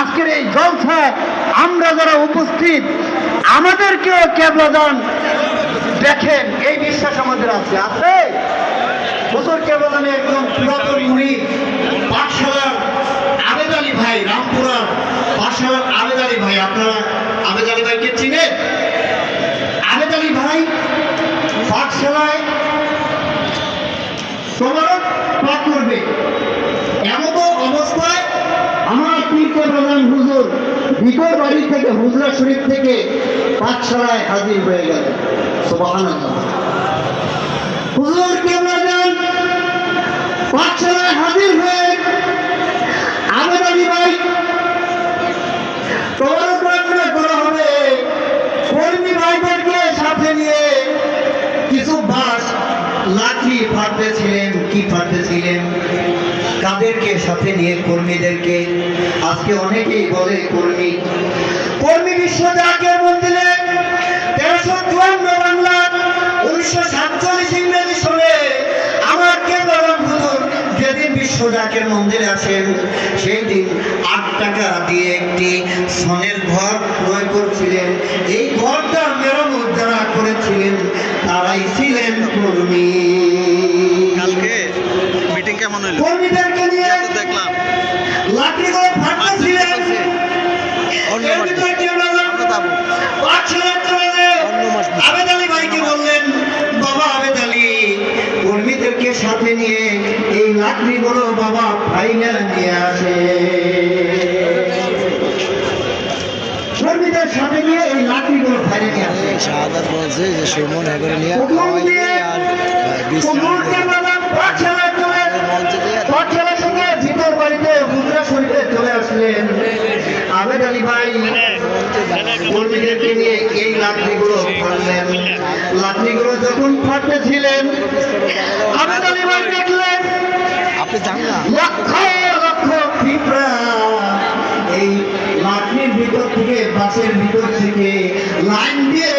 আজকের এই জলসায় আমরা যারা উপস্থিত, আমাদেরকেও কেবলাদান দেখেন, এই বিশ্বাস আমাদের আছে। আছে? হুজুর কেবলাদানে একদম পুরাতন মুড়ি, পাঠশালার আবেদ আলী ভাই, রামপুরার পাঠশালার আবেদ আলী ভাই, আপনারা আবেদ আলী ভাইকে চিনেন? আবেদ আলী ভাই পাঠশালায় তোমার পাঠ করবে এমন অবস্থায় পীরকে প্রধান হুজুর ভিতর বাড়ি থেকে হুজরা শরীফ থেকে পাঠশালায় হাজির হয়ে গেল। সুবহানাল্লাহ। হুজুর কেবলাদান পাঠশালায় হাজির হয়ে করা হবে। সাথে নিয়ে কিছু বাস লাঠি কাদেরকে সাথে নিয়ে কর্মীদেরকে, আজকে অনেকেই বলে কর্মী। কর্মী বিশ্ব জাকের মন্দিরে তেরোশো চুয়ান্ন বাংলা, উনিশশো সাতচল্লিশ ইংরেজি সনে আমার কেবল হুজুর যেদিন বিশ্ব জাকের মন্দিরে আসেন সেই দিন আট টাকা দিয়ে একটি সনের ঘর ক্রয় করছিলেন। এই ঘরটা মেরামত যারা করেছিলেন, তারাই ছিলেন কর্মী। ভাইকে বললেন বাবা কর্মীদেরকে সাথে নিয়ে এই লাকড়িগুলো বাবা ফাইনাল নিয়ে আসে। কর্মীদের সাথে নিয়ে এই লাকড়িগুলো ফাইনাল নিয়ে আসে। শাহাদাত বলছে যে সুমন এগরে নিয়ে আর বিশ্রাম হুজুরকে বললাম, পাঠশালায় চলে মঞ্চে দিয়ে পাঠশালা থেকে ভিতর বাড়িতে হুজরা শরীফে চলে আসলেন আবেদ আলী ভাই কর্মীদেরকে লাকড়িগুলো ফাটলেন লাকড়িগুলো যখন ফাটতেছিলেন আবেদ আলী ভাই দেখলেন আপনি যান লক্ষ লক্ষ পিঁপড়া এই লাকড়ির ভিতর থেকে বাসের ভিতর থেকে লাইন দিয়ে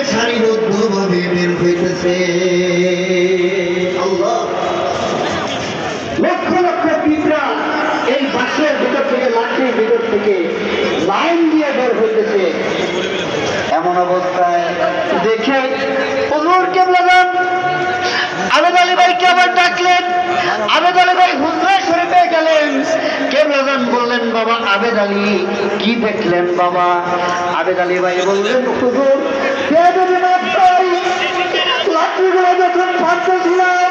বের হইতেছে। লক্ষ লক্ষ পিঁপড়া এই বাসের ভিতর থেকে লাঠির ভিতর থেকে লাইন দিয়ে বের হইতেছে। এমন অবস্থায় দেখে হুজুর বললেন আবেদ আলী ভাইকে আবার ডাকলেন। আবেদ আলী ভাই হুজরা শরীফে গেলেন। কেবলাদান বললেন, বাবা, আবেদ আলী, কি দেখলেন বাবা? আবেদ আলী ভাই বললেন, হুজুর লাঠিগুলো যখন ফাটতেছিলাম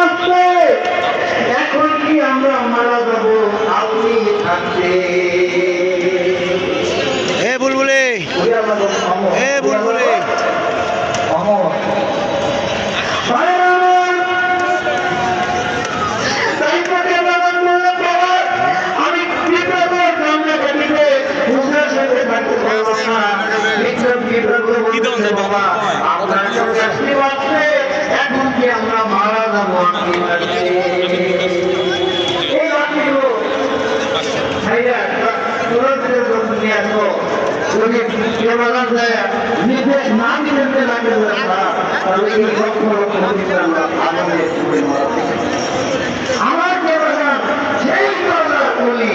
মাত্রে এখন কি আমরা মারা যাব? আপনি থাকতে এ বুলবুলি। এ বুলবুলি। আমি বাবা আপনার সঙ্গে এখন কি আমরা মারা যাব নির্দেশ না দিতে লাগে তাহলে এই লক্ষ লক্ষ আমরা দিই। আমার সেই কথা বলি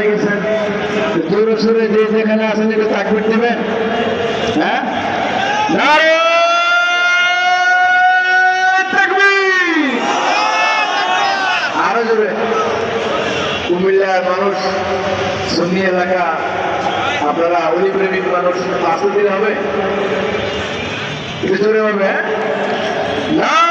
গেছেন জোরে সোরে যে যেখানে আছেন একটু তাকবির দেবেন। হ্যাঁ! আরও জোরে। কুমিল্লার মানুষ, সুন্নি এলাকা, আপনারা অলি প্রেমিক মানুষ আসতে দিন হবে। জোরে হবে হ্যাঁ? না